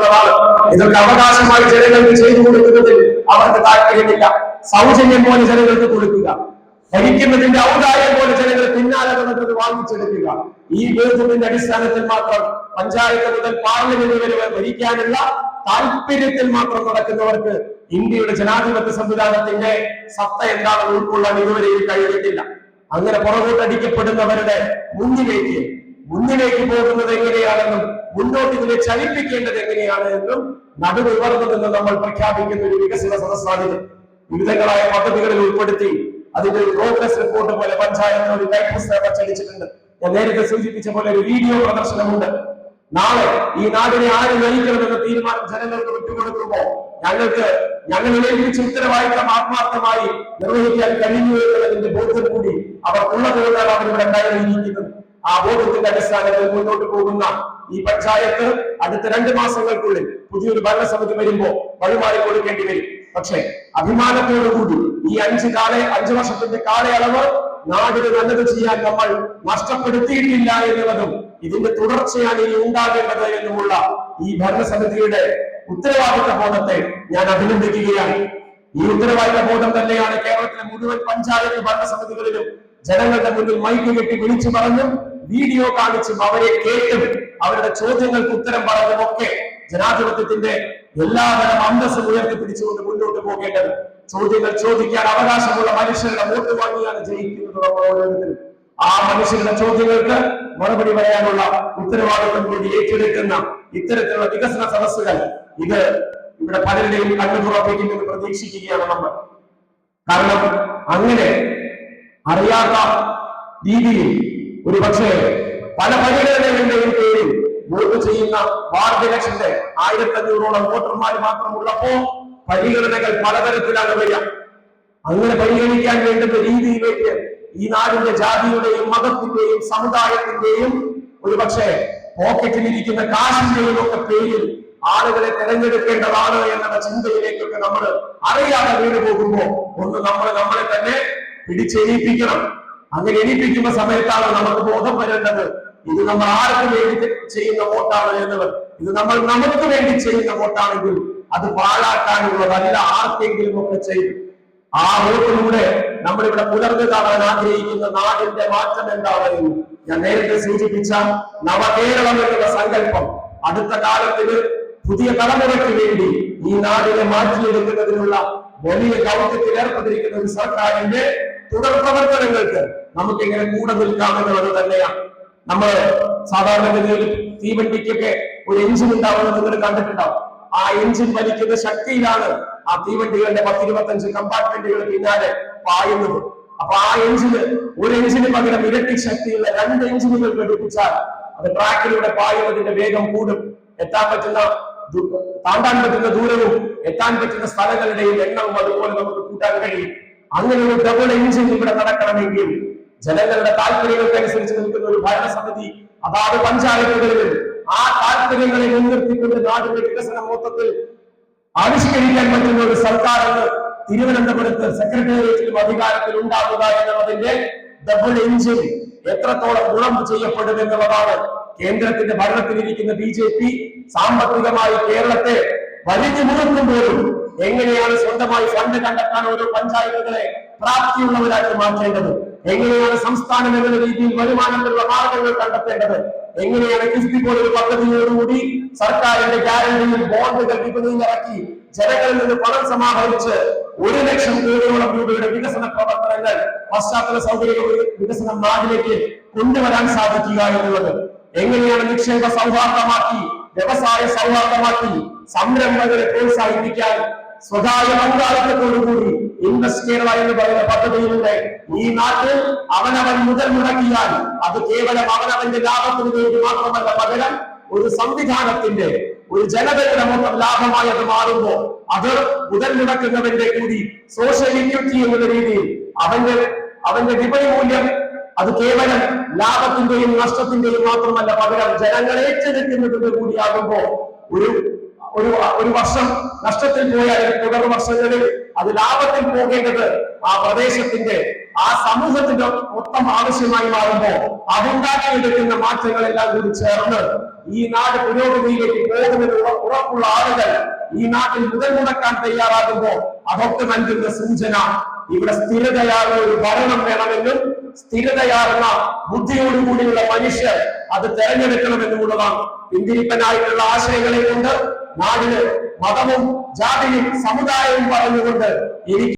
എന്നുള്ളതാണ് ഇതൊക്കെ അവകാശമായി ജനങ്ങൾക്ക് ചെയ്തു കൊടുക്കുന്നതിൽ അവർക്ക് താല്പര്യമില്ല സൗജന്യം പോലെ ജനങ്ങൾക്ക് കൊടുക്കുക. ഭരിക്കുന്നതിന്റെ ഔദാര്യം പോലെ ജനങ്ങൾ പിന്നാലെ നടന്നത് വാങ്ങിച്ചെടുക്കുക. ഈ ബോധത്തിന്റെ അടിസ്ഥാനത്തിൽ മാത്രം പഞ്ചായത്ത് മുതൽ പാർലമെന്റ് വരെ ഭരിക്കാനുള്ള താല്പര്യത്തിൽ മാത്രം നടക്കുന്നവർക്ക് ഇന്ത്യയുടെ ജനാധിപത്യ സംവിധാനത്തിന്റെ സത്ത എന്താണെന്ന് ഉൾക്കൊള്ളാൻ ഇതുവരെയും കഴിഞ്ഞിട്ടില്ല. അങ്ങനെ പുറകോട്ടടിക്കപ്പെടുന്നവരുടെ മുന്നിലേക്ക് മുന്നിലേക്ക് പോകുന്നത് എങ്ങനെയാണെന്നും മുന്നോട്ട് ഇതിനെ ചലിപ്പിക്കേണ്ടത് എങ്ങനെയാണ് എന്നും നടുനിവർന്നു നിന്ന് നമ്മൾ പ്രഖ്യാപിക്കുന്ന ഒരു വികസന സദസ്സാണിത്. വിവിധങ്ങളായ പദ്ധതികളിൽ ഉൾപ്പെടുത്തി അതിന്റെ പ്രോഗ്രസ് റിപ്പോർട്ട് പോലെ പഞ്ചായത്ത് ഒരു ചലിച്ചിട്ടുണ്ട് ഞാൻ നേരത്തെ സൂചിപ്പിച്ച പോലെ ഒരു വീഡിയോ പ്രദർശനമുണ്ട്. നാളെ ഈ നാടിനെ ആര് നയിക്കണമെന്ന തീരുമാനം ജനങ്ങൾക്ക് വിട്ടുകൊടുക്കുമ്പോ ഞങ്ങൾക്ക് ഞങ്ങൾ ഏൽപ്പിച്ച ഉത്തരവാദിത്തം ആത്മാർത്ഥമായി നിർവഹിക്കാൻ കഴിയുന്നു എന്നതിന്റെ ബോധ്യം കൂടി അവർക്കുള്ളതുകൊണ്ടാണ് അവരിവിടെ കയറിയിരിക്കുന്നത് ആ ബോധത്തിന്റെ അടിസ്ഥാനത്തിൽ മുന്നോട്ട് പോകുന്ന ഈ പഞ്ചായത്ത് അടുത്ത രണ്ട് മാസങ്ങൾക്കുള്ളിൽ പുതിയൊരു ഭരണസമിതി വരുമ്പോ വഴിമാറി കൊടുക്കേണ്ടി വരും. പക്ഷേ അഭിമാനത്തോടുകൂടി ഈ അഞ്ച് കാല അഞ്ചു വർഷത്തിന്റെ കാലയളവ് നാടിന് നല്ലത് ചെയ്യാൻ നമ്മൾ നഷ്ടപ്പെടുത്തിയിട്ടില്ല എന്നുള്ളതും ഇതിന്റെ തുടർച്ചയാണ് ഇനി ഉണ്ടാകേണ്ടത് എന്നുമുള്ള ഈ ഭരണസമിതിയുടെ ഉത്തരവാദിത്ത ബോധത്തെ ഞാൻ അഭിനന്ദിക്കുകയാണ്. ഈ ഉത്തരവാദിത്ത ബോധം തന്നെയാണ് കേരളത്തിലെ മുഴുവൻ പഞ്ചായത്ത് ഭരണസമിതികളിലും ജനങ്ങളുടെ മുന്നിൽ മൈക്ക് കെട്ടി വിളിച്ചു പറഞ്ഞും വീഡിയോ കാണിച്ചും അവരെ കേട്ടും അവരുടെ ചോദ്യങ്ങൾക്ക് ഉത്തരം പറഞ്ഞും ഒക്കെ ജനാധിപത്യത്തിന്റെ എല്ലാതരം അന്തസ്സും ഉയർത്തിപ്പിടിച്ചുകൊണ്ട് മുന്നോട്ട് പോകേണ്ടത്. ചോദ്യങ്ങൾ ചോദിക്കാൻ അവകാശമുള്ള മനുഷ്യരുടെ വോട്ട് വാങ്ങിയാണ് ജയിക്കുന്നത് ഓരോരുത്തരും. ആ മനുഷ്യരുടെ ചോദ്യങ്ങൾക്ക് മറുപടി പറയാനുള്ള ഉത്തരവാദിത്വം കൂടി ഏറ്റെടുക്കുന്ന ഇത്തരത്തിലുള്ള വികസന സദസ്സുകൾ ഇത് ഇവിടെ പലരുടെയും കണ്ണു തുറപ്പിക്കുമെന്ന് പ്രതീക്ഷിക്കുകയാണ് നമ്മൾ. കാരണം അങ്ങനെ അറിയാത്ത രീതിയിൽ ഒരു പക്ഷേ പല പരിഗണനകളുടെയും പേരിൽ വോട്ട് ചെയ്യുന്ന വാർഡ് ഇലക്ഷന്റെ ആയിരത്തി അഞ്ഞൂറോളം വോട്ടർമാർ മാത്രമുള്ളപ്പോ പരിഗണനകൾ പലതരത്തിലാണ് വരിക. അങ്ങനെ പരിഗണിക്കാൻ വേണ്ടുന്ന രീതിയിലേക്ക് ഈ നാടിന്റെ ജാതിയുടെയും മതത്തിന്റെയും സമുദായത്തിന്റെയും ഒരു പക്ഷേ പോക്കറ്റിലിരിക്കുന്ന കാശിന്റെയും ഒക്കെ പേരിൽ ആളുകളെ തെരഞ്ഞെടുക്കേണ്ടതാണ് എന്നുള്ള ചിന്തയിലേക്കൊക്കെ നമ്മൾ അറിയാതെ വീട് പോകുമ്പോ ഒന്ന് നമ്മൾ നമ്മളെ തന്നെ പിടിച്ചെണീപ്പിക്കണം അങ്ങനെ എണീപ്പിക്കുന്ന സമയത്താണ് നമുക്ക് ബോധം വരേണ്ടത്. ഇത് നമ്മൾ ആർക്ക് വേണ്ടി ചെയ്യുന്ന വോട്ടാണ് എന്നവർ. ഇത് നമ്മൾ നമുക്ക് വേണ്ടി ചെയ്യുന്ന വോട്ടാണെങ്കിൽ അത് പാഴാക്കാനുള്ളതല്ല ആർക്കെങ്കിലും ഒക്കെ ചെയ്യും. ആ വോട്ടിലൂടെ നമ്മളിവിടെ പുലർന്നു കാണാൻ ആഗ്രഹിക്കുന്ന നാടിന്റെ മാറ്റം എന്താണെന്ന് ഞാൻ നേരത്തെ സൂചിപ്പിച്ച നവകേരളം എന്നുള്ള സങ്കല്പം. അടുത്ത കാലത്തിന് പുതിയ തലമുറയ്ക്ക് വേണ്ടി ഈ നാടിനെ മാറ്റിയെടുക്കുന്നതിനുള്ള വലിയ ദൗത്യത്തിൽ ഏർപ്പെട്ടിരിക്കുന്ന ഒരു സർക്കാരിന്റെ തുടർ പ്രവർത്തനങ്ങൾക്ക് നമുക്ക് ഇങ്ങനെ കൂടെ നിൽക്കാവുന്നവർ തന്നെയാണ് നമ്മൾ സാധാരണഗതിയിൽ തീവണ്ടിക്കൊക്കെ ഒരു എഞ്ചിൻ ഉണ്ടാവുന്നത് നിങ്ങൾ കണ്ടിട്ടുണ്ടാവും. ആ എഞ്ചിൻ വലിക്കുന്ന ശക്തിയിലാണ് ആ തീവണ്ടികളുടെ പത്തിരുപത്തഞ്ച് കമ്പാർട്ട്മെന്റുകൾ പിന്നാലെ പായുന്നത്. അപ്പൊ ആ എഞ്ചിന് ഒരു എഞ്ചിന് പകരം ഇരട്ടി ശക്തിയുള്ള രണ്ട് എഞ്ചിനുകൾ ഘടിപ്പിച്ചാൽ അത് ട്രാക്കിലൂടെ പായുന്നതിന്റെ വേഗം കൂടും. എത്താൻ പറ്റുന്ന താണ്ടാൻ പറ്റുന്ന ദൂരവും എത്താൻ പറ്റുന്ന സ്ഥലങ്ങളുടെയും എണ്ണവും അതുപോലെ നമുക്ക് കൂട്ടാൻ കഴിയും. അങ്ങനെ ഒരു ഡബിൾ എഞ്ചിൻ ഇവിടെ നടക്കണമെങ്കിൽ ജനങ്ങളുടെ താല്പര്യങ്ങൾക്കനുസരിച്ച് നിൽക്കുന്ന ഒരു ഭരണസമിതി അതാത് പഞ്ചായത്തുകളിൽ ആ താല്പര്യങ്ങളെ മുൻനിർത്തിക്കൊണ്ട് നാടിന്റെ വികസന മൊത്തത്തിൽ ആവിഷ്കരിക്കാൻ പറ്റുന്ന ഒരു സർക്കാർ എന്ന് തിരുവനന്തപുരത്ത് സെക്രട്ടേറിയറ്റിലും അധികാരത്തിൽ ഉണ്ടാകുക എന്നുള്ളതിന്റെ ഡബിൾ എഞ്ചിൻ എത്രത്തോളം ഗുണം ചെയ്യപ്പെടും എന്നുള്ളതാണ് കേന്ദ്രത്തിന്റെ ഭരണത്തിലിരിക്കുന്ന ബി ജെ പി സാമ്പത്തികമായി കേരളത്തെ വലിഞ്ഞു മുഴുക്കുമ്പോഴും എങ്ങനെയാണ് സ്വന്തമായി ഫണ്ട് കണ്ടെത്താൻ ഓരോ പഞ്ചായത്തുകളെ പ്രാപ്തിയുള്ളവരാക്കി മാറ്റേണ്ടത്? എങ്ങനെയാണ് സംസ്ഥാനം എന്ന രീതിയിൽ വരുമാനത്തിലുള്ള മാർഗങ്ങൾ കണ്ടെത്തേണ്ടത്? എങ്ങനെയാണ് കിഫ്ബി പോലൊരു പദ്ധതിയോടുകൂടി സർക്കാരിന്റെ ഗ്യാരണ്ടിയിൽ ബോണ്ടുകൾ വിപണിയിൽ ജനങ്ങളിൽ നിന്ന് പണം സമാഹരിച്ച് ഒരു ലക്ഷം കോടിയോളം രൂപയുടെ വികസന പ്രവർത്തനങ്ങൾ പശ്ചാത്തല സൗകര്യ വികസന നാടിലേക്ക് കൊണ്ടുവരാൻ സാധിക്കുക എന്നുള്ളത്. എങ്ങനെയാണ് നിക്ഷേപ സൗഹാർദ്ദമാക്കി വ്യവസായ സൗഹാർദ്ദമാക്കി സംരംഭകരെ പ്രോത്സാഹിപ്പിക്കാൻ സ്വകാര്യ പങ്കാളിത്തത്തോടുകൂടി ഇൻവെസ്റ്റ് കേരള എന്ന് പറയുന്ന പദ്ധതിയിലൂടെ ഈ നാട്ടിൽ അവനവൻ മുതൽ മുടക്കിയാൽ അത് കേവലം അവനവന്റെ ലാഭത്തിന് വേണ്ടി മാത്രമല്ല പകരം ഒരു സംവിധാനത്തിന്റെ ഒരു ജനതയുടെ മൊത്തം ലാഭമായി അത് മാറുമ്പോ അത് മുതൽ മുടക്കുന്നവന്റെ കൂടി സോഷ്യൽ ഇക്വിറ്റി എന്ന രീതിയിൽ അവന്റെ അവന്റെ വിപണി മൂല്യം അത് കേവലം ലാഭത്തിന്റെയും നഷ്ടത്തിന്റെയും മാത്രമല്ല പകരം ജനങ്ങൾ ഏറ്റെടുക്കുന്നതിന്റെ കൂടിയാകുമ്പോ ഒരു ഒരു ഒരു വർഷം നഷ്ടത്തിൽ പോയാൽ തുടർ വർഷങ്ങളിൽ അത് ലാഭത്തിൽ പോകേണ്ടത് ആ പ്രദേശത്തിന്റെ ആ സമൂഹത്തിന്റെ മൊത്തം ആവശ്യമായി മാറുമ്പോൾ അതുണ്ടാക്കിയെടുക്കുന്ന മാറ്റങ്ങളെല്ലാം കൂടി ചേർന്ന് ഈ നാട് പുരോഗതിയിലേക്ക് പോകുന്നതിനുള്ള ഉറപ്പുള്ള ആളുകൾ ഈ നാട്ടിൽ മുതൽ മുടക്കാൻ തയ്യാറാകുമ്പോൾ അതൊക്കെ നൽകുന്ന സൂചന. ഇവിടെ സ്ഥിരതയാർന്ന ഒരു ഭരണം വേണമെന്നും സ്ഥിരതയാർന്ന ബുദ്ധിയോടുകൂടിയുള്ള മനുഷ്യർ അത് തെരഞ്ഞെടുക്കണമെന്നുമുള്ളതാണ്. പിന്തിരിപ്പനായിട്ടുള്ള ആശയങ്ങളെ കൊണ്ട് നാടിന് മതവും ജാതിയും സമുദായവും പറഞ്ഞുകൊണ്ട് എനിക്ക്